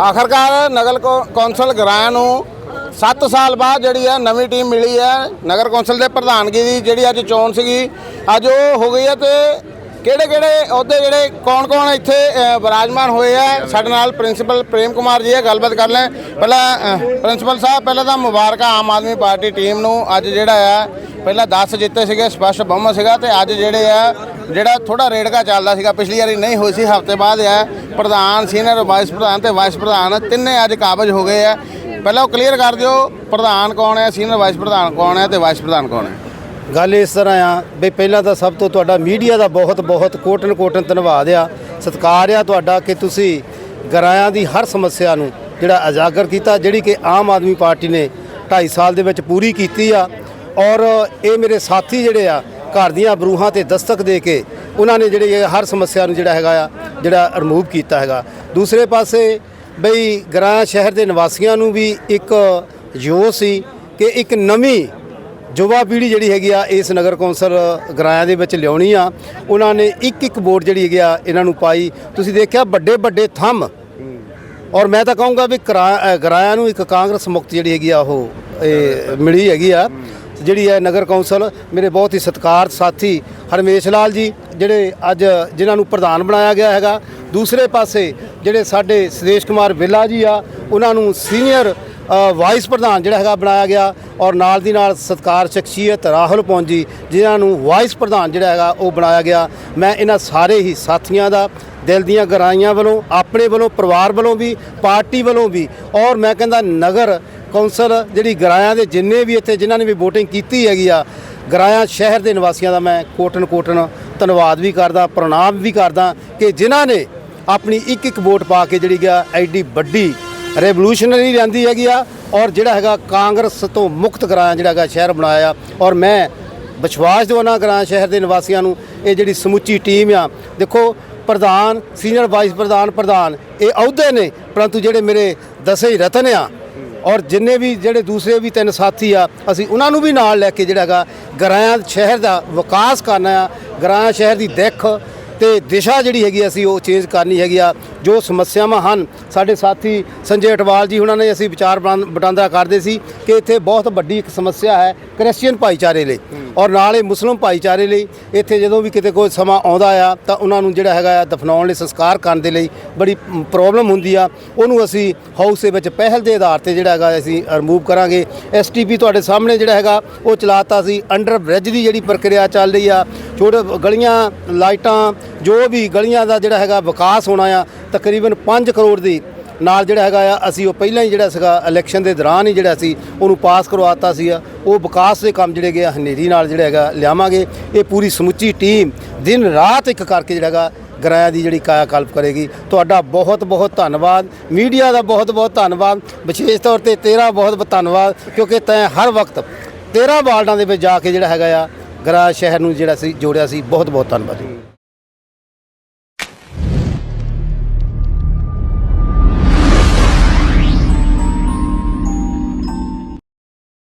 ਆਖਰਕਾਰ ਨਗਰ ਕੌ- ਕੌਂਸਲ ਗਰਾਇਆ ਨੂੰ 7 ਸਾਲ ਬਾਅਦ ਜਿਹੜੀ ਹੈ ਨਵੀਂ ਟੀਮ ਮਿਲੀ ਹੈ। ਨਗਰ ਕੌਂਸਲ ਦੇ ਪ੍ਰਧਾਨਗੀ ਦੀ ਜਿਹੜੀ ਅੱਜ ਚੋਣ ਸੀਗੀ ਅੱਜ ਉਹ ਹੋ ਗਈ ਹੈ ਤੇ ਕਿਹੜੇ ਕਿਹੜੇ ਅਹੁਦੇ ਜਿਹੜੇ ਕੌਣ ਕੌਣ ਇੱਥੇ ਅ, ਵਿਰਾਜਮਾਨ ਹੋਏ ਆ? ਸਾਡੇ ਨਾਲ ਪ੍ਰਿੰਸੀਪਲ ਪ੍ਰੇਮ ਕੁਮਾਰ ਜੀ ਹੈ ਗੱਲਬਾਤ ਕਰ ਲੈ ਪਹਿਲਾਂ ਪ੍ਰਿੰਸੀਪਲ ਸਾਹਿਬ ਪਹਿਲਾਂ ਤਾਂ ਮੁਬਾਰਕਾਂ ਆਮ ਆਦਮੀ ਪਾਰਟੀ ਟੀਮ ਨੂੰ। ਅੱਜ ਜਿਹੜਾ ਆ ਪਹਿਲਾਂ 10 ਜਿੱਤੇ ਸੀਗੇ ਸਪਸ਼ਟ ਬਹੁਮਤ ਸੀਗਾ ਤੇ ਅੱਜ ਜਿਹੜੇ ਆ ਜਿਹੜਾ ਥੋੜਾ ਰੇੜਕਾ ਚੱਲਦਾ ਸੀਗਾ, ਪਿਛਲੀ ਵਾਰੀ ਨਹੀਂ ਹੋਈ ਸੀ, ਹਫ਼ਤੇ ਬਾਅਦ ਆ ਪ੍ਰਧਾਨ ਸੀਨੀਅਰ ਵਾਈਸ ਪ੍ਰਧਾਨ ਤੇ ਵਾਈਸ ਪ੍ਰਧਾਨ ਤਿੰਨੇ ਅੱਜ ਕਾਬਜ ਹੋ ਗਏ ਆ। ਪਹਿਲਾਂ ਉਹ ਕਲੀਅਰ ਕਰ ਦਿਓ, ਪ੍ਰਧਾਨ ਕੌਣ ਹੈ, ਸੀਨੀਅਰ ਵਾਈਸ ਪ੍ਰਧਾਨ ਕੌਣ ਹੈ ਤੇ ਵਾਈਸ ਪ੍ਰਧਾਨ ਕੌਣ ਹੈ? ਗੱਲ ਇਸ ਤਰ੍ਹਾਂ ਆ ਵੀ ਪਹਿਲਾਂ ਤਾਂ ਸਭ ਤੋਂ ਤੁਹਾਡਾ ਮੀਡੀਆ ਦਾ ਬਹੁਤ ਬਹੁਤ, ਕੋਟਨ ਕੋਟਨ ਧੰਨਵਾਦ ਆ। ਸਤਿਕਾਰ ਆ ਤੁਹਾਡਾ ਕਿ ਤੁਸੀਂ ਗਰਾਇਆਂ ਦੀ ਹਰ ਸਮੱਸਿਆ ਨੂੰ ਜਿਹੜਾ ਉਜਾਗਰ ਕੀਤਾ, ਜਿਹੜੀ ਕਿ ਆਮ ਆਦਮੀ ਪਾਰਟੀ ਨੇ 2.5 ਸਾਲ ਦੇ ਵਿੱਚ ਪੂਰੀ ਕੀਤੀ ਆ। ਔਰ ਇਹ ਮੇਰੇ ਸਾਥੀ ਜਿਹੜੇ ਆ ਘਰ ਦੀਆਂ ਬਰੂਹਾਂ ਤੇ ਦਸਤਕ ਦੇ ਕੇ ਉਹਨਾਂ ਨੇ ਜਿਹੜੇ ਇਹ ਹਰ ਸਮੱਸਿਆ ਨੂੰ ਜਿਹੜਾ ਹੈਗਾ ਆ, ਜਿਹੜਾ ਰਿਮੂਵ ਕੀਤਾ ਹੈਗਾ। ਦੂਸਰੇ ਪਾਸੇ ਬਈ ਗਰਾਇਆ ਸ਼ਹਿਰ ਦੇ ਨਿਵਾਸੀਆਂ ਨੂੰ ਵੀ ਇੱਕ ਯੋਸ਼ ਸੀ ਕਿ ਇੱਕ ਨਵੀਂ ਯੁਵਾ ਪੀੜ੍ਹੀ ਜਿਹੜੀ ਹੈਗੀ ਆ, ਇਸ ਨਗਰ ਕੌਂਸਲ ਗਰਾਇਆ ਦੇ ਵਿੱਚ ਲਿਆਉਣੀ ਆ। ਉਹਨਾਂ ਨੇ ਇੱਕ ਇੱਕ ਵੋਟ ਜਿਹੜੀ ਹੈਗੀ ਆ, ਇਹਨਾਂ ਨੂੰ ਪਾਈ। ਤੁਸੀਂ ਦੇਖਿਆ ਵੱਡੇ ਵੱਡੇ ਥੰਮ। ਔਰ ਮੈਂ ਤਾਂ ਕਹੂੰਗਾ ਵੀ ਕਰਾ- ਗਰਾਇਆ ਨੂੰ ਇੱਕ ਕਾਂਗਰਸ ਮੁਕਤ ਜਿਹੜੀ ਹੈਗੀ ਆ, ਉਹ, ਇਹ ਮਿਲੀ ਹੈਗੀ ਆ। ਜਿਹੜੀ ਹੈ ਨਗਰ ਕੌਂਸਲ, ਮੇਰੇ ਬਹੁਤ ਹੀ ਸਤਿਕਾਰਤ ਸਾਥੀ ਹਰਮੇਸ਼ ਲਾਲ ਜੀ, ਜਿਹੜੇ ਅੱਜ ਜਿਨ੍ਹਾਂ ਨੂੰ ਪ੍ਰਧਾਨ ਬਣਾਇਆ ਗਿਆ ਹੈਗਾ। ਦੂਸਰੇ ਪਾਸੇ ਜਿਹੜੇ ਸਾਡੇ ਸੁਦੇਸ਼ ਕੁਮਾਰ ਵਿੱਲਾ ਜੀ ਆ, ਉਹਨਾਂ ਨੂੰ ਸੀਨੀਅਰ ਵਾਈਸ ਪ੍ਰਧਾਨ ਜਿਹੜਾ ਹੈਗਾ ਬਣਾਇਆ ਗਿਆ ਔਰ ਨਾਲ ਦੀ ਨਾਲ ਸਤਕਾਰ ਸ਼ਖਸੀਅਤ ਰਾਹੁਲ ਪੌਂਜੀ, ਜਿਨ੍ਹਾਂ ਨੂੰ ਵਾਈਸ ਪ੍ਰਧਾਨ ਜਿਹੜਾ ਹੈਗਾ ਉਹ ਬਣਾਇਆ ਗਿਆ। ਮੈਂ ਇਹਨਾਂ ਸਾਰੇ ਹੀ ਸਾਥੀਆਂ ਦਾ ਦਿਲ ਦੀਆਂ ਗਰਾਈਆਂ ਵੱਲੋਂ, ਆਪਣੇ ਵੱਲੋਂ, ਪਰਿਵਾਰ ਵੱਲੋਂ ਵੀ, ਪਾਰਟੀ ਵੱਲੋਂ ਵੀ ਔਰ ਮੈਂ ਕਹਿੰਦਾ ਨਗਰ ਕੌਂਸਲ ਜਿਹੜੀ ਗਰਾਇਆਂ ਦੇ ਜਿੰਨੇ ਵੀ ਇੱਥੇ ਜਿਨ੍ਹਾਂ ਨੇ ਵੀ VOTING ਕੀਤੀ ਹੈਗੀ ਆ, ਗਰਾਇਆ ਸ਼ਹਿਰ ਦੇ ਨਿਵਾਸੀਆਂ ਦਾ ਮੈਂ ਕੋਟਨ ਕੋਟਨ ਧੰਨਵਾਦ ਵੀ ਕਰਦਾ, ਪ੍ਰਣਾਮ ਵੀ ਕਰਦਾ ਕਿ ਜਿਨ੍ਹਾਂ ਨੇ ਆਪਣੀ ਇੱਕ ਇੱਕ ਵੋਟ ਪਾ ਕੇ ਜਿਹੜੀ ਗਿਆ ਐਡੀ ਵੱਡੀ ਰੈਵੋਲੂਸ਼ਨਰੀ ਲਿਆਂਦੀ ਹੈਗੀ ਆ ਔਰ ਜਿਹੜਾ ਹੈਗਾ ਕਾਂਗਰਸ ਤੋਂ ਮੁਕਤ ਗਰਾਇਆ ਜਿਹੜਾ ਹੈਗਾ ਸ਼ਹਿਰ ਬਣਾਇਆ ਔਰ ਮੈਂ ਵਿਸ਼ਵਾਸ ਦਿਵਾਉਣਾ ਗਰਾਂ ਸ਼ਹਿਰ ਦੇ ਨਿਵਾਸੀਆਂ ਨੂੰ, ਇਹ ਜਿਹੜੀ ਸਮੁੱਚੀ ਟੀਮ ਆ, ਦੇਖੋ ਪ੍ਰਧਾਨ ਸੀਨੀਅਰ ਵਾਈਸ ਪ੍ਰਧਾਨ ਪ੍ਰਧਾਨ, ਇਹ ਅਹੁਦੇ ਨੇ, ਪਰੰਤੂ ਜਿਹੜੇ ਮੇਰੇ ਦਸੇ ਰਤਨ ਆ ਔਰ ਜਿੰਨੇ ਵੀ ਜਿਹੜੇ ਦੂਸਰੇ ਵੀ ਤਿੰਨ ਸਾਥੀ ਆ, ਅਸੀਂ ਉਹਨਾਂ ਨੂੰ ਵੀ ਨਾਲ ਲੈ ਕੇ ਜਿਹੜਾ ਹੈਗਾ ਗਰਾਂ ਸ਼ਹਿਰ ਦਾ ਵਿਕਾਸ ਕਰਨਾ ਆ ਗਰਾਂ ਸ਼ਹਿਰ ਦੀ ਦਿੱਖ ਤੇ ਦਿਸ਼ਾ ਜਿਹੜੀ ਹੈਗੀ ਅਸੀਂ ਉਹ ਚੇਂਜ ਕਰਨੀ ਹੈਗੀ ਆ, ਜੋ ਸਮੱਸਿਆਵਾਂ ਹਨ। ਸਾਡੇ ਸਾਥੀ ਸੰਜੇ ਅਟਵਾਲ ਜੀ ਉਹਨਾਂ ਨੇ ਅਸੀਂ ਵਿਚਾਰ ਵਟਾਂ- ਵਟਾਂਦਰਾ ਕਰਦੇ ਸੀ ਕਿ ਇੱਥੇ ਬਹੁਤ ਵੱਡੀ ਇੱਕ ਸਮੱਸਿਆ ਹੈ ਕ੍ਰਿਸਚੀਅਨ ਭਾਈਚਾਰੇ ਲਈ। ਔਰ ਨਾਲ ਹੀ ਮੁਸਲਮ ਭਾਈਚਾਰੇ ਲਈ ਇੱਥੇ ਜਦੋਂ ਵੀ ਕਿਤੇ ਕੋਈ ਸਮਾਂ ਆਉਂਦਾ ਆ ਤਾਂ ਉਹਨਾਂ ਨੂੰ ਜਿਹੜਾ ਹੈਗਾ ਆ ਦਫਨਾਉਣ ਲਈ, ਸੰਸਕਾਰ ਕਰਨ ਦੇ ਲਈ ਬੜੀ ਪ੍ਰੋਬਲਮ ਹੁੰਦੀ ਆ। ਉਹਨੂੰ ਅਸੀਂ ਹਾਊਸ ਦੇ ਵਿੱਚ ਪਹਿਲ ਦੇ ਆਧਾਰ ਤੇ ਜਿਹੜਾ ਹੈਗਾ ਅਸੀਂ ਰਿਮੂਵ ਕਰਾਂਗੇ। ਐਸਟੀਪੀ ਤੁਹਾਡੇ ਸਾਹਮਣੇ ਜਿਹੜਾ ਹੈਗਾ, ਉਹ ਚਲਾਤਾ ਸੀ। ਅੰਡਰ ਬ੍ਰਿਜ ਦੀ ਜਿਹੜੀ ਪ੍ਰਕਿਰਿਆ ਚੱਲ ਰਹੀ ਆ, ਛੋਟੇ ਗਲੀਆਂ, ਲਾਈਟਾਂ, ਜੋ ਵੀ ਗਲੀਆਂ ਦਾ ਜਿਹੜਾ ਹੈਗਾ ਵਿਕਾਸ ਹੋਣਾ ਆ, ਤਕਰੀਬਨ 5 ਕਰੋੜ ਦੀ ਨਾਲ ਜਿਹੜਾ ਹੈਗਾ ਆ, ਅਸੀਂ ਉਹ ਪਹਿਲਾਂ ਹੀ ਜਿਹੜਾ ਸੀਗਾ ਇਲੈਕਸ਼ਨ ਦੇ ਦੌਰਾਨ ਹੀ ਜਿਹੜਾ ਸੀ, ਉਹਨੂੰ ਪਾਸ ਕਰਵਾਤਾ ਸੀ ਉਹ ਵਿਕਾਸ ਦੇ ਕੰਮ ਜਿਹੜੇ ਹੈਗੇ ਹਨੇਰੀ ਨਾਲ ਜਿਹੜਾ ਹੈਗਾ ਲਿਆਵਾਂਗੇ। ਇਹ ਪੂਰੀ ਸਮੁੱਚੀ ਟੀਮ ਦਿਨ ਰਾਤ ਇੱਕ ਕਰਕੇ ਜਿਹੜਾ ਹੈਗਾ ਗਰਾਇਆ ਦੀ ਜਿਹੜੀ ਕਾਇਆ ਕਲਪ ਕਰੇਗੀ। ਤੁਹਾਡਾ ਬਹੁਤ ਬਹੁਤ ਧੰਨਵਾਦ। ਮੀਡੀਆ ਦਾ ਬਹੁਤ ਬਹੁਤ ਧੰਨਵਾਦ। ਵਿਸ਼ੇਸ਼ ਤੌਰ ਤੇ ਤੇਰਾ ਬਹੁਤ ਬਹੁਤ ਧੰਨਵਾਦ, ਕਿਉਂਕਿ ਤੈਂ ਹਰ ਵਕਤ 13 ਵਾਰਡਾਂ ਦੇ ਵਿੱਚ ਜਾ ਕੇ ਜਿਹੜਾ ਹੈਗਾ ਆ, ਗਰਾਇਆ ਸ਼ਹਿਰ ਨੂੰ ਜਿਹੜਾ ਸੀ, ਜੋੜਿਆ ਸੀ। ਬਹੁਤ ਬਹੁਤ ਧੰਨਵਾਦ